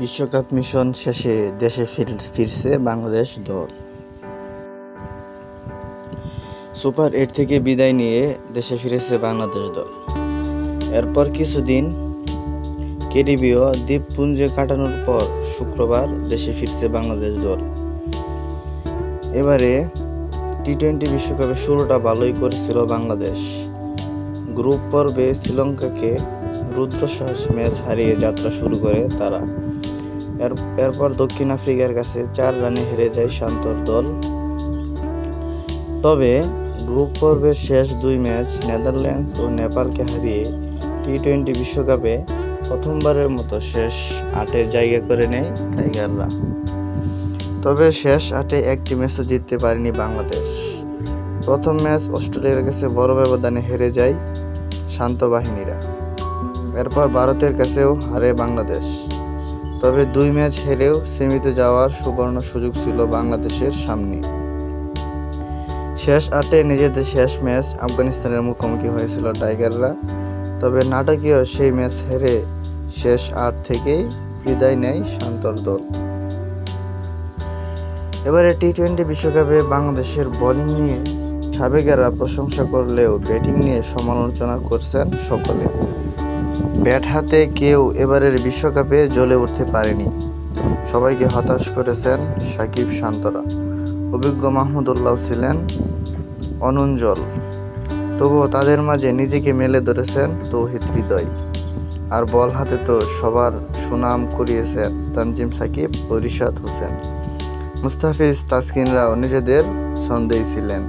বিশ্বকাপ মিশন শেষে দেশে ফিরছে বাংলাদেশ দল। সুপার এইট থেকে বিদায় নিয়ে দেশে ফিরেছে বাংলাদেশ দল। এরপর কিছুদিন ক্যারিবীয় দ্বীপপুঞ্জে কাটানোর পর শুক্রবার দেশে ফিরছে বাংলাদেশ দল। এবারে টি টোয়েন্টি বিশ্বকাপে শুরুটা ভালোই করেছিল বাংলাদেশ। গ্রুপ পর্বে শ্রীলঙ্কাকে রুদ্রশ্বাস ম্যাচ হারিয়ে যাত্রা শুরু করে তারা। এরপর দক্ষিণ আফ্রিকার কাছে চার রানে হেরে যায় শান্তর দল। তবে গ্রুপ পর্বের শেষ দুই ম্যাচ নেদারল্যান্ডস ও নেপালকে হারিয়ে টি টোয়েন্টি বিশ্বকাপে প্রথমবারের মতো শেষ আটের জায়গা করে নেয় টাইগাররা। তবে শেষ আটে একটি ম্যাচও জিততে পারেনি বাংলাদেশ। প্রথম ম্যাচ অস্ট্রেলিয়ার কাছে বড় ব্যবধানে হেরে যায় শান্ত বাহিনীরা। এরপর ভারতের কাছেও হারে বাংলাদেশ। তবে দুই ম্যাচ হেরেও সেমিতে যাওয়ার সুবর্ণ সুযোগ ছিল বাংলাদেশের সামনে। শেষ আটে নিজেদের শেষ ম্যাচ আফগানিস্তানের মুখোমুখি হয়েছিল টাইগাররা। তবে নাটকীয় সেই ম্যাচ হেরে শেষ আট থেকেই বিদায় নেয় শান্তর দল। এবারে টি টোয়েন্টি বিশ্বকাপে বাংলাদেশের বোলিং নিয়ে সাবেকেরা প্রশংসা করলেও ব্যাটিং নিয়ে সমালোচনা করছেন সকলে। ব্যাট হাতে কেউ এবারের বিশ্বকাপে জ্বলে উঠতে পারেনি। সবাইকে হতাশ করেছেন সাকিব শান্তরা। অভিজ্ঞ মাহমুদুল্লাহ ছিলেন অনুজ্জ্বল তবুও তাদের মাঝে নিজেকে মেলে ধরেছেন তৌহিদ হৃদয়। আর বল হাতে তো সবার সুনাম কুড়িয়েছেন তানজিম সাকিব ও রিশাদ হোসেন। মুস্তাফিজ, তাসকিনরাও নিজেদের সন্দেহ ছিলেন।